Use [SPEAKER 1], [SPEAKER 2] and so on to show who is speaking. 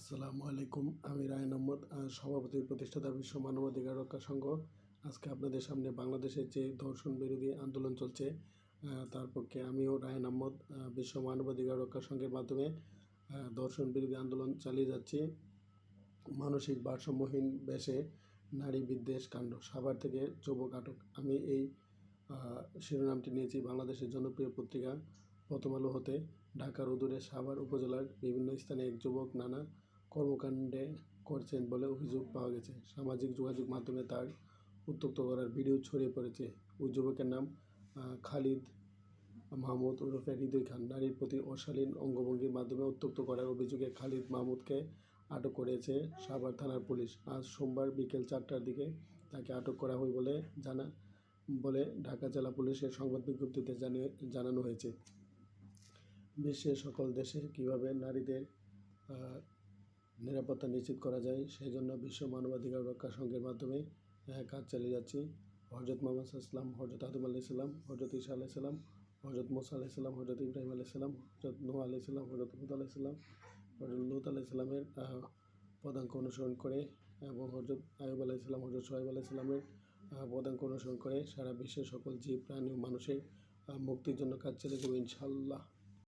[SPEAKER 1] আসসালামু আলাইকুম। আমি রায়ন আহমদ সভাপতি প্রতিষ্ঠাতা বিশ্ব মানবাধিকার রক্ষা সংঘ। আজকে আপনাদের সামনে বাংলাদেশের যে ধর্ষণ বিরোধী আন্দোলন চলছে তার পক্ষে আমিও রায়ন আহমদ বিশ্ব মানবাধিকার রক্ষা সংঘের মাধ্যমে ধর্ষণ বিরোধী আন্দোলন চালিয়ে যাচ্ছি। মানসিক ভারসাম্যহীন বেশে নারী বিদ্বেষ কাণ্ড, সাভার থেকে যুবক আটক। আমি এই শিরোনামটি নিয়েছি বাংলাদেশের জনপ্রিয় পত্রিকা প্রথম আলো হতে। ঢাকার উদূরে সাভার উপজেলার বিভিন্ন স্থানে এক যুবক, নানা কর্মকাণ্ডে করছেন বলে অভিযোগ পাওয়া গেছে। সামাজিক যোগাযোগ মাধ্যমে তার উত্তক্ত করার ভিডিও ছড়িয়ে পড়েছে। ওই যুবকের নাম খালিদ মাহমুদ ওরফে হৃদয় খান। নারীর প্রতি অশালীন অঙ্গভঙ্গির মাধ্যমে উত্তক্ত করার অভিযোগে খালিদ মাহমুদকে আটক করেছে সাভার থানার পুলিশ। আজ সোমবার বিকেল চারটার দিকে তাকে আটক করা হয় বলে জানা, বলে ঢাকা জেলা পুলিশের সংবাদ বিজ্ঞপ্তিতে জানিয়ে, জানানো হয়েছে। বিশ্বের সকল দেশে কীভাবে নারীদের নিরাপত্তা নিশ্চিত করা যায়। সেই জন্য বিশ্ব মানবাধিকার রক্ষা সংঘের মাধ্যমে আহ, কাজ চালিয়ে যাচ্ছি। হজরত মোহাম্মদ ইসলাম হজরত আদম আলি সাল্লাম হজরত ঈসা আলাই সাল্লাম হজরত মোসা আলাই সাল্লাম হজরত ইব্রাহিম আলাই ইসলাম হজরত নোহ আলাই সাল্লাম হজরত হুদ আলাই সাল্লাম হজরত লুত আলাই সাল্লামের আহ, পদাঙ্ক অনুসরণ করে এবং হজরত আয়ুব আলাই সাল্লাম হজরত সোহাইব আলাই সাল্লামের আহ, পদাঙ্ক অনুসরণ করে সারা বিশ্বের সকল জীব প্রাণী ও মানুষের মুক্তির জন্য কাজ চালিয়ে যাব ইনশাল্লাহ